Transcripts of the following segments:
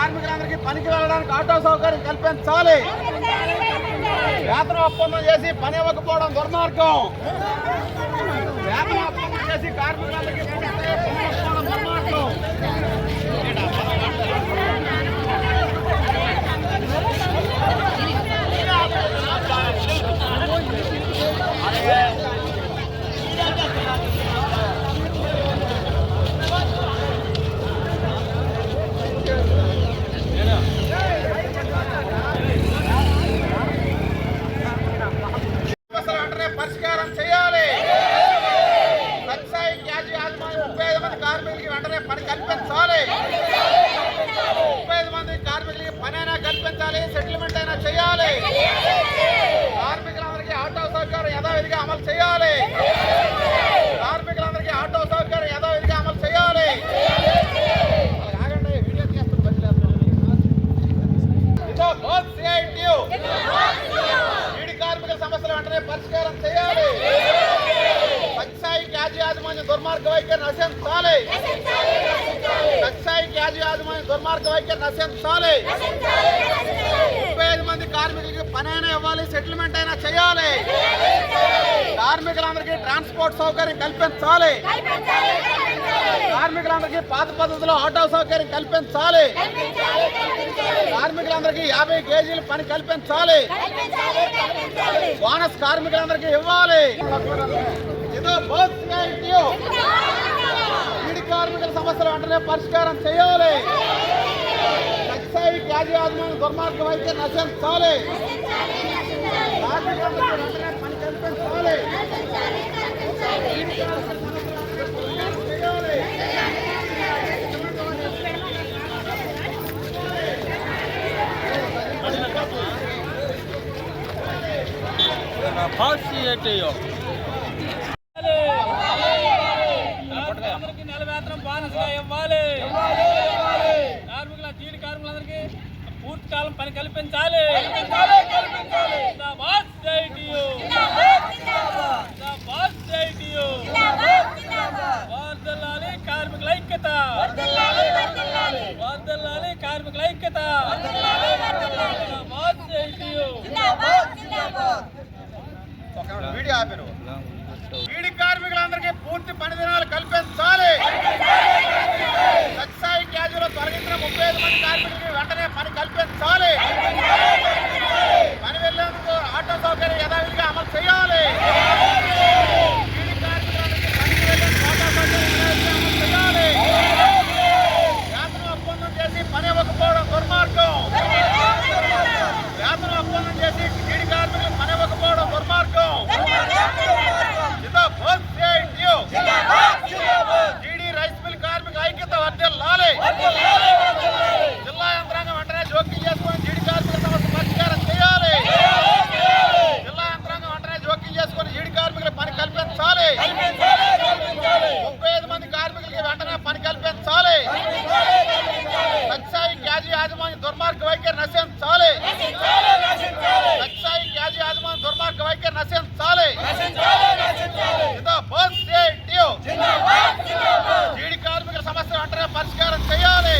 కార్మికులందరికీ పనికి వెళ్ళడానికి ఆటో సౌకర్యం కల్పించాలి. వేతన ఒప్పందం చేసి పని ఇవ్వకపోవడం దుర్మార్గం. వేతన ఒప్పందం చేసి కార్మికులందరికీ దుర్మార్గం వెంటనే పరిష్కారం చేయాలి సత్సాయి క్యాజీ యాజమాన్యం ముప్పై ఐదు మంది కార్మికులకి వెంటనే పని కల్పించాలి. ముప్పై ఐదు మంది కార్మికులకి పని అయినా కల్పించాలి సెటిల్మెంట్ అయినా చేయాలి. కార్మికులందరికీ ఆటో సౌకర్యం యథావిధిగా అమలు చేయాలి కార్మికులందరికీ ఆటో సౌకర్యం యథావిధిగా అమలు చేయాలి అలాగ ఆగండి, వీడియో తీస్తాను, బదిలేస్తాను. ఇదో బోత్ CITU. ఈడి కార్మికుల సమస్యలు వెంటనే పరిష్కారం చేయాలి సత్సాయి క్యాజీ యాజమాన్య దుర్మార్గ వైఖరి నశించాలి సత్సాయి క్యాజీ యాజమాన్య దుర్మార్గ వైఖరి నశించాలి ముప్పై ఐదు మంది కార్మికులకి పని అయినా ఇవ్వాలి సెటిల్మెంట్ అయినా చేయాలి. కార్మికులందరికీ ట్రాన్స్పోర్ట్ సౌకర్యం కల్పించాలి. కార్మికులందరికీ పాత పద్ధతిలో ఆటో సౌకర్యం కల్పించాలి. కార్మికులందరికీ యాభై కేజీలు పని కల్పించాలి. బోనస్ కార్మికులందరికీ ఇవ్వాలి. ఇదో కార్మికుల సమస్యలు వెంటనే పరిష్కారం చేయాలి. సత్సాయి క్యాజీ యాజమాన్య దుర్మార్గ వైద్యం నశించాలి. కార్మికులందరికీ వెంటనే పని కల్పించాలి ఈడి కార్మికుల కార్మికులందరికీ నెల ఇవ్వాలి. కార్మికుల తీడి కార్మికులందరికీ పూర్తి కాలం పని కల్పించాలి. కార్మికుల ఐక్యత. వర్ధిల్లాలి కార్మికుల ఐక్యత. జిందాబాద్ CITU. వీడియో ఆపారు. ఈడి కార్మికులందరికీ పూర్తి పని దినాలు కల్పించాలి. తొలగించిన ముప్పై ఐదు మంది కార్మికులకి వెంటనే పని కల్పించాలి. పని వెళ్ళేందుకు ఆటో సౌకర్యం యథావిధిగా అమలు చేయాలి ఈడి కార్మికులందరికీ పనికి వెళ్ళేందుకు ఆటో సౌకర్యం యథావిధిగా అమలు చేయాలి వేతన ఒప్పందం చేసి పని ఇవ్వకపోవడం దుర్మార్గం వేతన ఒప్పందం చేసి ఈడి కార్మికులకు పని ఇవ్వకపోవడం దుర్మార్గం జిందాబాద్ CITU. G D rice mill కార్మిక ఐక్యత వర్ధిల్లాలి జిల్లా యంత్రాంగం వెంటనే జోక్యం చేసుకొని జీడి కార్మిక సమస్య పరిష్కారం చేయాలి జిల్లా యంత్రాంగం వెంటనే జోక్యం చేసుకొని జీడి కార్మికుల పని కల్పించాలి ముప్పై ఐదు మంది కార్మికులకి వెంటనే పని కల్పించాలి. సత్సాయి క్యాజీ యాజమాన్య దుర్మార్గ వైఖరి నశించాలి సత్సాయి క్యాజీ యాజమాన్య దుర్మార్గ వైఖరి నశించాలి జిందాబాద్ CITU. జీడి కార్మికుల సమస్య వెంటనే పరిష్కారం చేయాలి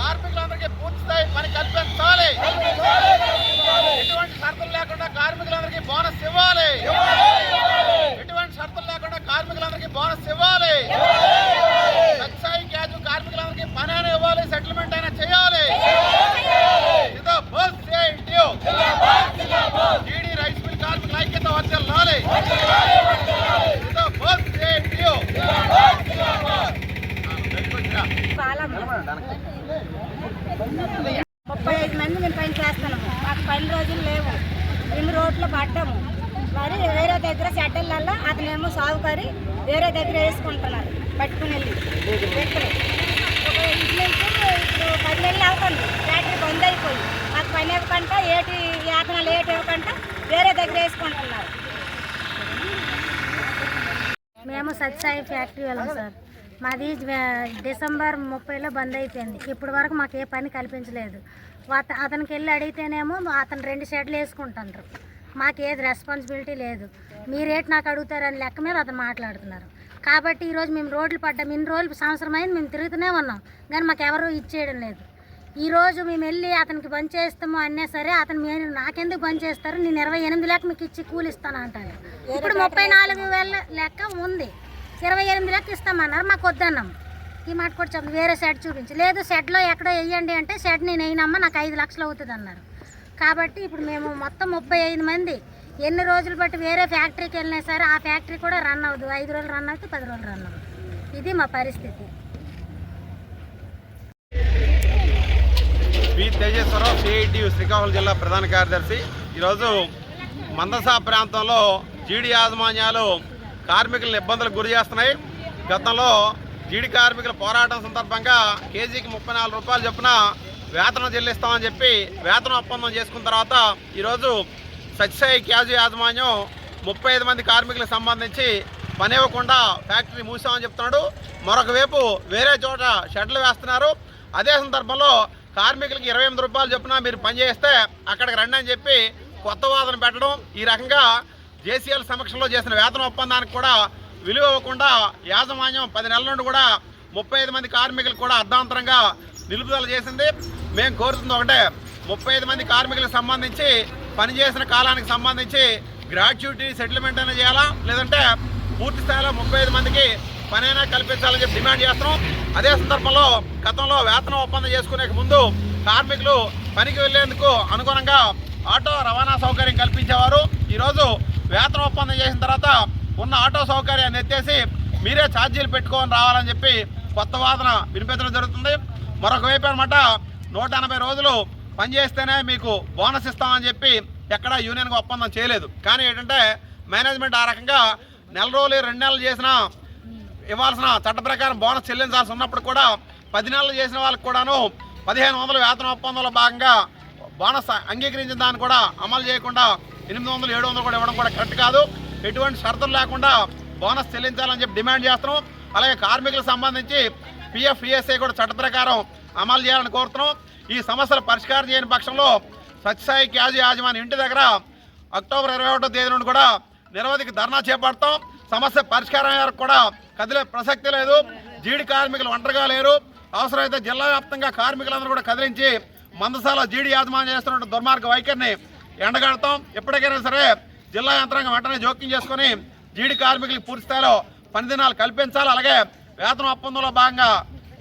కార్మికులందరికీ పూర్తి స్థాయి పని కల్పించాలి ఎటువంటి షరతులు లేకుండా కార్మికులందరికీ బోనస్ ఇవ్వాలి ఎటువంటి షరతులు లేకుండా కార్మికులందరికీ బోనస్ ఇవ్వాలి సత్సాయి క్యాజు కార్మికులందరికీ పని అయినా ఇవ్వాలి సెటిల్మెంట్ అయినా చేయాలి జిందాబాద్ CITU. G D rice mill కార్మికుల ఐక్యత వర్ధిల్లాలి జిందాబాద్ CITU. ముప్పై ఐదు మంది మేము పని చేస్తున్నాము. మాకు పని రోజులు లేవు. మేము రోడ్లు పడ్డాము మరి వేరే దగ్గర షెడ్డర్లలో అతనేమో సాగుకరి వేరే దగ్గర వేసుకుంటున్నారు. పట్టుకుని వెళ్ళి. ఒక ఇంటి నుంచి ఇప్పుడు పది నెలలు అవుతుంది. ఫ్యాక్టరీ బంద్ అయిపోయి. మాకు పని ఇవ్వకుండా ఏటి యాతనాలు ఏటి ఇవ్వకుండా వేరే దగ్గర వేసుకుంటున్నారు. మేము సత్సాయి ఫ్యాక్టరీ వెళ్ళాం సార్. మాది డిసెంబర్ ముప్పైలో బంద్ అయిపోయింది. ఇప్పటి వరకు మాకు ఏ పని కల్పించలేదు. అత- అతనికి వెళ్ళి అడిగితేనేమో అతను రెండు షెడ్లు వేసుకుంటారు మాకు ఏది రెస్పాన్సిబిలిటీ లేదు. మీరేటి నాకు అడుగుతారని లెక్క మీద అతను మాట్లాడుతున్నారు. కాబట్టి ఈరోజు మేము రోడ్లు పడ్డాం. ఇన్ని రోజులు సంవత్సరం అయింది మేము తిరుగుతూనే ఉన్నాం. కానీ మాకు ఎవరు ఇచ్చేయడం లేదు. ఈ రోజు మేము వెళ్ళి అతనికి బంద్ చేస్తాము అన్నా సరే అతను మీరు నాకెందుకు బంద్ చేస్తారు? నేను ఇరవై ఎనిమిది లెక్క మీకు ఇచ్చి కూలి ఇస్తాను అంటాడు ఇప్పుడు ముప్పై నాలుగు వేల లెక్క ఉంది. ఇరవై ఎనిమిది లెక్క ఇస్తామన్నారు మాకు వద్దన్నాం. ఈ మాట కూడా చెప్పి వేరే షెడ్ చూపించి. లేదు షెడ్లో ఎక్కడో వేయండి అంటే షెడ్ నేను వేయనమ్మా నాకు ఐదు లక్షలు అవుతుంది అన్నారు. కాబట్టి ఇప్పుడు మేము మొత్తం ముప్పై ఐదు మంది ఎన్ని రోజులు బట్టి వేరే ఫ్యాక్టరీకి వెళ్ళినా సరే ఆ ఫ్యాక్టరీ కూడా రన్ అవ్వదు. ఐదు రోజులు రన్ అవుతుంది పది రోజులు రన్ అవ్వదు. ఇది మా పరిస్థితి. పి తేజేశ్వరరావు సిఐటి శ్రీకాకుళం జిల్లా ప్రధాన కార్యదర్శి. ఈరోజు మందసా ప్రాంతంలో జీడి యాజమాన్యాలు కార్మికులను ఇబ్బందులకు గురి చేస్తున్నాయి. గతంలో జీడి కార్మికుల పోరాటం సందర్భంగా కేజీకి ముప్పై నాలుగు రూపాయలు చొప్పున వేతనం చెల్లిస్తామని చెప్పి వేతనం ఒప్పందం చేసుకున్న తర్వాత ఈరోజు సత్యసాయి క్యాజు యాజమాన్యం ముప్పై ఐదు మంది కార్మికులకు సంబంధించి పని ఇవ్వకుండా ఫ్యాక్టరీ మూసామని చెప్తున్నాడు. మరొక వైపు వేరే చోట షెడ్లు వేస్తున్నారు. అదే సందర్భంలో కార్మికులకి ఇరవై ఎనిమిది రూపాయలు చొప్పున మీరు పని చేస్తే అక్కడికి రండి అని చెప్పి కొత్త వాదన పెట్టడం ఈ రకంగా జేసీఎల్ సమక్షంలో చేసిన వేతన ఒప్పందానికి కూడా విలువ ఇవ్వకుండా యాజమాన్యం పది నెలల నుండి కూడా ముప్పై ఐదు మంది కార్మికులు కూడా అర్ధాంతరంగా నిలుపుదల చేసింది. మేము కోరుతుంది ఒకటే ముప్పై ఐదు మంది కార్మికులకు సంబంధించి పనిచేసిన కాలానికి సంబంధించి గ్రాట్యుటీ సెటిల్మెంట్ అయినా చేయాలా? లేదంటే పూర్తి స్థాయిలో ముప్పై ఐదు మందికి పనైనా కల్పించాలని చెప్పి డిమాండ్ చేస్తున్నాం. అదే సందర్భంలో గతంలో వేతన ఒప్పందం చేసుకునే ముందు కార్మికులు పనికి వెళ్ళేందుకు అనుగుణంగా ఆటో రవాణా సౌకర్యం కల్పించేవారు. ఈరోజు వేతన ఒప్పందం చేసిన తర్వాత ఉన్న ఆటో సౌకర్యాన్ని ఎత్తేసి మీరే ఛార్జీలు పెట్టుకొని రావాలని చెప్పి కొత్త వాదన వినిపించడం జరుగుతుంది. మరొక వైపు అనమాట నూట ఎనభై రోజులు పనిచేస్తేనే మీకు బోనస్ ఇస్తామని చెప్పి ఎక్కడ యూనియన్కి ఒప్పందం చేయలేదు. కానీ ఏంటంటే మేనేజ్మెంట్ ఆ రకంగా నెల రోజులు రెండు నెలలు చేసిన ఇవ్వాల్సిన చట్ట ప్రకారం బోనస్ చెల్లించాల్సి ఉన్నప్పుడు కూడా పది నెలలు చేసిన వాళ్ళకి కూడాను పదిహేను వందల వేతన ఒప్పందంలో భాగంగా బోనస్ అంగీకరించిన దాన్ని కూడా అమలు చేయకుండా ఎనిమిది వందలు ఏడు వందలు కూడా ఇవ్వడం కూడా కరెక్ట్ కాదు. ఎటువంటి షరతులు లేకుండా బోనస్ చెల్లించాలని చెప్పి డిమాండ్ చేస్తున్నాం. అలాగే కార్మికులకు సంబంధించి పిఎఫ్ ఈఎస్ఐ కూడా చట్ట ప్రకారం అమలు చేయాలని కోరుతున్నాం. ఈ సమస్యలు పరిష్కారం చేయని పక్షంలో సత్యసాయి క్యాజీ యాజమాని ఇంటి దగ్గర అక్టోబర్ ఇరవై ఒకటో తేదీ నుండి కూడా నిరవధిక ధర్నా చేపడతాం. సమస్య పరిష్కారం వరకు కూడా కదిలే ప్రసక్తి లేదు. జీడి కార్మికులు ఒంటరిగా లేరు. అవసరమైతే జిల్లా వ్యాప్తంగా కార్మికులందరూ కూడా కదిలించి మందసాల జీడి యాజమాన్యం చేస్తున్న దుర్మార్గ వైఖరిని ఎండగడతాం. ఎప్పటికైనా సరే జిల్లా యంత్రాంగం వెంటనే జోక్యం చేసుకొని జీడి కార్మికులకు పూర్తి స్థాయిలో పనిదినాలు కల్పించాలి. అలాగే వేతన ఒప్పందంలో భాగంగా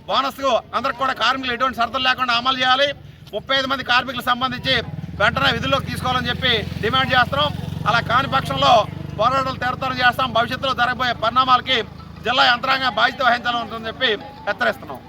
బోనస్కు అందరికి కూడా కార్మికులు ఎటువంటి షరతులు లేకుండా అమలు చేయాలి. ముప్పై ఐదు మంది కార్మికులకు సంబంధించి వెంటనే విధుల్లోకి తీసుకోవాలని చెప్పి డిమాండ్ చేస్తున్నాం. అలా కాని పక్షంలో పోరాటాలు తీరతరం చేస్తాం. భవిష్యత్తులో జరగబోయే పరిణామాలకి జిల్లా యంత్రాంగం బాధ్యత వహించాలని ఉంటుందని చెప్పి హెచ్చరిస్తున్నాం.